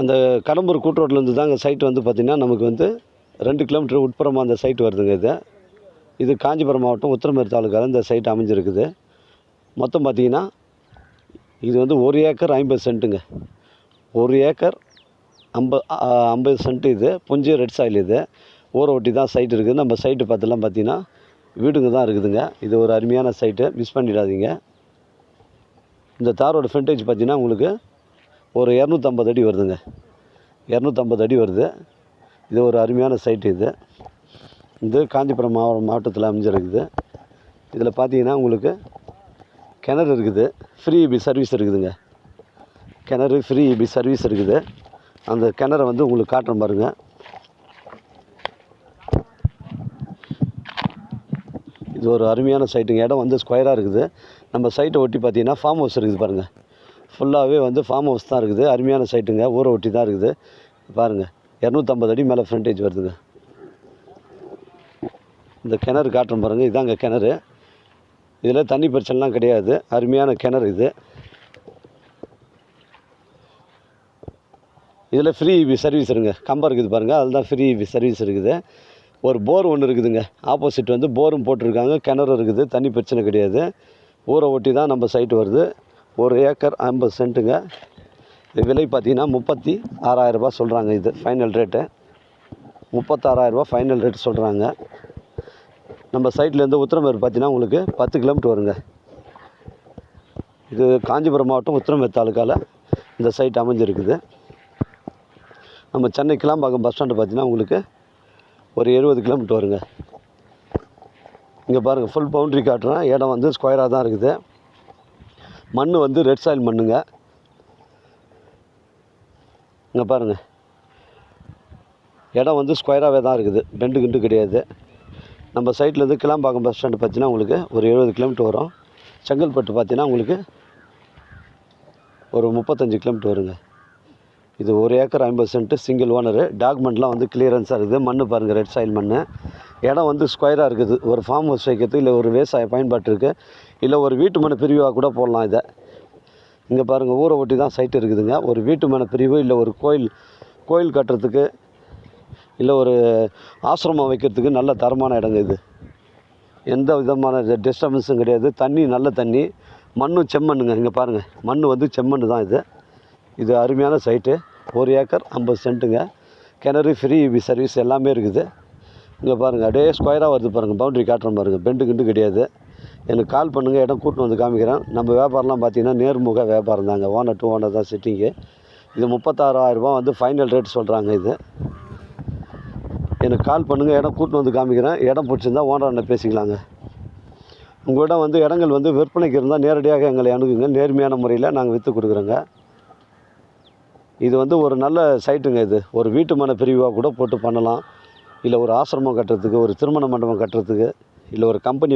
அந்த கடம்பூர் கூட்டுரோட்லேருந்து தாங்க சைட் வந்து பார்த்திங்கன்னா நமக்கு வந்து ரெண்டு கிலோமீட்டர் உட்புறமாக அந்த சைட் வருதுங்க இது. இது காஞ்சிபுரம் மாவட்டம் உத்திரமேர் தாலுக்காவில் இந்த சைட் அமைஞ்சிருக்குது. மொத்தம் பார்த்திங்கன்னா இது வந்து ஒரு ஏக்கர் ஐம்பது சென்ட்டுங்க ஒரு ஏக்கர் ஐம்பது ஐம்பது சென்ட்டு இது. புஞ்சு ரெட் சாயில் இது. ஊற ஒட்டி தான் சைட் இருக்குது. நம்ம சைட்டு பார்த்துலாம் பார்த்திங்கன்னா வீடுங்க தான் இருக்குதுங்க. இது ஒரு அருமையான சைட்டு மிஸ் பண்ணிடாதீங்க. இந்த தாரோட ஃப்ரண்டேஜ் பார்த்திங்கன்னா உங்களுக்கு ஒரு இரநூத்தம்பது அடி வருதுங்க. இரநூத்தம்பது அடி வருது. இது ஒரு அருமையான சைட்டு இது. இது காஞ்சிபுரம் மாவட்ட மாவட்டத்தில் அமைஞ்சிருக்குது. இதில் பார்த்தீங்கன்னா உங்களுக்கு கிணறு இருக்குது. ஃப்ரீ இபி சர்வீஸ் இருக்குதுங்க. கிணறு ஃப்ரீ இபி சர்வீஸ் இருக்குது. அந்த கிணறை வந்து உங்களுக்கு காட்டுறேன் பாருங்கள் இது ஒரு அருமையான சைட்டுங்க இடம் வந்து ஸ்கொயராக இருக்குது. நம்ம சைட்டை ஒட்டி பார்த்தீங்கன்னா ஃபார்ம் ஹவுஸ் இருக்குது பாருங்கள் ஃபுல்லாகவே வந்து ஃபார்ம் ஹவுஸ் தான் இருக்குது. அருமையான சைட்டுங்க ஊரை ஒட்டி தான் இருக்குது. பாருங்கள் இரநூத்தம்பது அடி மேலே ஃப்ரண்டேஜ் வருதுங்க. இந்த கிணறு காட்டுறேன் பாருங்கள் இதாங்க கிணறு. இதில் தண்ணி பிரச்சனைலாம் கிடையாது. அருமையான கிணறு இது. இதில் ஃப்ரீ இபி சர்வீஸ் இருங்க கம்பம் இருக்குது பாருங்கள் அதில் தான் ஃப்ரீ இபி சர்வீஸ் இருக்குது. ஒரு போர் ஒன்று இருக்குதுங்க. ஆப்போசிட் வந்து போரும் போட்டிருக்காங்க. கிணறு இருக்குது. தண்ணி பிரச்சனை கிடையாது. ஊரை ஒட்டி தான் நம்ம சைட்டு வருது. ஒரு ஏக்கர் ஐம்பது சென்ட்டுங்க. இது விலை பார்த்தீங்கன்னா முப்பத்தி ஆறாயிரரூபா சொல்கிறாங்க இது ஃபைனல் ரேட்டு முப்பத்தாறாயிரரூபா ஃபைனல் ரேட் சொல்கிறாங்க நம்ம சைட்லேருந்து உத்திரமேர் பார்த்தீங்கன்னா உங்களுக்கு பத்து கிலோமீட்டர் வருங்க. இது காஞ்சிபுரம் மாவட்டம் உத்திரமேர் தாலுக்காவில் இந்த சைட் அமைஞ்சிருக்குது. நம்ம சென்னை கிளாம்பாக்கம் பஸ் ஸ்டாண்டு பார்த்தீங்கன்னா உங்களுக்கு ஒரு எழுபது கிலோமீட்டர் வருங்க. இங்கே பாருங்கள் ஃபுல் பவுண்ட்ரி காட்டுறேன். இடம் வந்து ஸ்கொயராக தான் இருக்குது. மண் வந்து ரெட் சாயில் மண்ணுங்க. இங்கே பாருங்கள் இடம் வந்து ஸ்கொயராகவே தான் இருக்குது. பெண்டு கிண்டு கிடையாது. நம்ம சைட்லேருந்து கிளாம்பாக்கம் பஸ் ஸ்டாண்டு பார்த்தீங்கன்னா உங்களுக்கு ஒரு எழுபது கிலோமீட்டர் வரும். செங்கல்பட்டு பார்த்தீங்கன்னா உங்களுக்கு ஒரு முப்பத்தஞ்சு கிலோமீட்டர் வருங்க. இது ஒரு ஏக்கர் ஐம்பது சென்ட்டு சிங்கிள் ஓனரு டாக்குமெண்ட்லாம் வந்து கிளியரன்ஸாக இருக்குது. மண் பாருங்கள் ரெட் சாயில் மண் இடம் வந்து ஸ்கொயராக இருக்குது. ஒரு ஃபார்ம் ஹவுஸ் வைக்கிறது இல்லை ஒரு விவசாய பயன்பாட்டிற்கு இல்லை ஒரு வீட்டு மன பிரிவாக கூட போடலாம் இதை. இங்கே பாருங்கள் ஊரை ஒட்டி தான் சைட் இருக்குதுங்க. ஒரு வீட்டு மன பிரிவு இல்லை ஒரு கோயில் கோயில் கட்டுறதுக்கு இல்லை ஒரு ஆசிரமம் வைக்கிறதுக்கு நல்ல தரமான இடங்க இது. எந்த விதமான டிஸ்டர்பன்ஸும் கிடையாது. தண்ணி நல்ல தண்ணி. மண்ணும் செம்மண்ணுங்க இங்கே பாருங்கள் மண் வந்து செம்மண் தான் இது. இது அருமையான சைட்டு ஒரு ஏக்கர் ஐம்பது சென்ட்டுங்க. கிணறு ஃப்ரீ சர்வீஸ் எல்லாமே இருக்குது. இங்கே பாருங்கள் அப்படியே ஸ்கொயராக வருது பாருங்கள் பவுண்ட்ரி காட்டுற பாருங்கள் பெண்டு கிண்டு கிடையாது. எனக்கு கால் பண்ணுங்கள் இடம் கூட்டின்னு வந்து காமிக்கிறேன். நம்ம வியாபாரம்லாம் பார்த்தீங்கன்னா நேர்முக வியாபாரம் தாங்க. ஓனர் டூ ஓனர் தான் சிட்டிங்கு இது முப்பத்தாறாயிரரூபா வந்து ஃபைனல் ரேட் சொல்கிறாங்க இது. எனக்கு கால் பண்ணுங்கள் இடம் கூட்டின்னு வந்து காமிக்கிறேன். இடம் பிடிச்சிருந்தா ஓனர் என்ன பேசிக்கலாங்க. உங்களிடம் வந்து இடங்கள் வந்து விற்பனைக்கு இருந்தால் நேரடியாக எங்களை அணுகுங்க. நேர்மையான முறையில் நாங்கள் விற்று கொடுக்குறோங்க. இது வந்து ஒரு நல்ல சைட்டுங்க இது. ஒரு வீட்டு மன பிரிவாக கூட போட்டு பண்ணலாம். இல்லை ஒரு ஆசிரமம் கட்டுறதுக்கு ஒரு திருமண மண்டபம் கட்டுறதுக்கு இல்லை ஒரு கம்பெனி